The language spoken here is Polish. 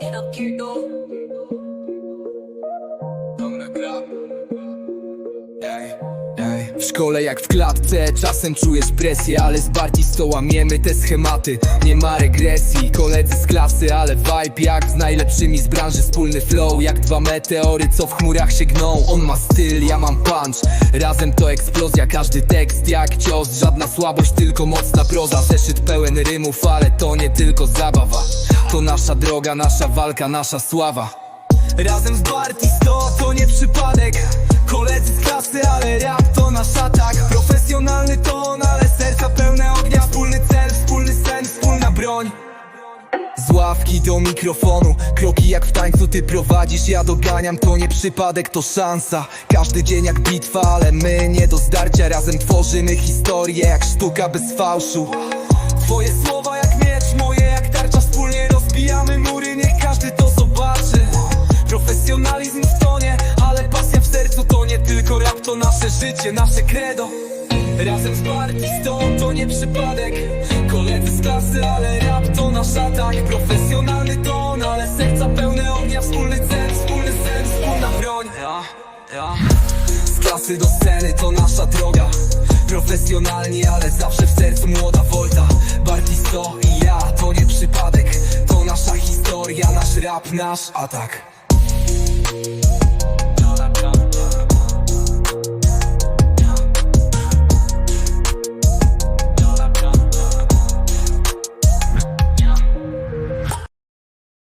Kierdo. Ej, ej. W szkole jak w klatce, czasem czujesz presję Ale z Bartistą łamiemy te schematy. Nie ma regresji, koledzy z klasy Ale vibe jak z najlepszymi z branży. Wspólny flow jak dwa meteory, co w chmurach się gną. On ma styl, ja mam punch. Razem to eksplozja, każdy tekst jak cios. Żadna słabość, tylko mocna proza. Zeszyt pełen rymów, ale to nie tylko zabawa To nasza droga, nasza walka, nasza sława. Razem z Bartistą to nie przypadek. Koledzy z klasy, ale rap to nasz atak. Profesjonalny ton, ale serca pełne ognia. Wspólny cel, wspólny sen, wspólna broń. Z ławki do mikrofonu. Kroki jak w tańcu ty prowadzisz, ja doganiam To nie przypadek, to szansa. Każdy dzień jak bitwa, ale my nie do zdarcia. Razem tworzymy historię jak sztuka bez fałszu. Twoje słowa to nasze życie, nasze credo. Razem z Bartistą to nie przypadek. Koledzy z klasy, ale rap to nasz atak. Profesjonalny ton, ale serca pełne ognia. Wspólny cel, wspólny sen, wspólna broń. Ja, ja. Z klasy do sceny to nasza droga. Profesjonalni, ale zawsze w sercu młoda Volta Bartisto i ja to nie przypadek. To nasza historia, nasz rap, nasz atak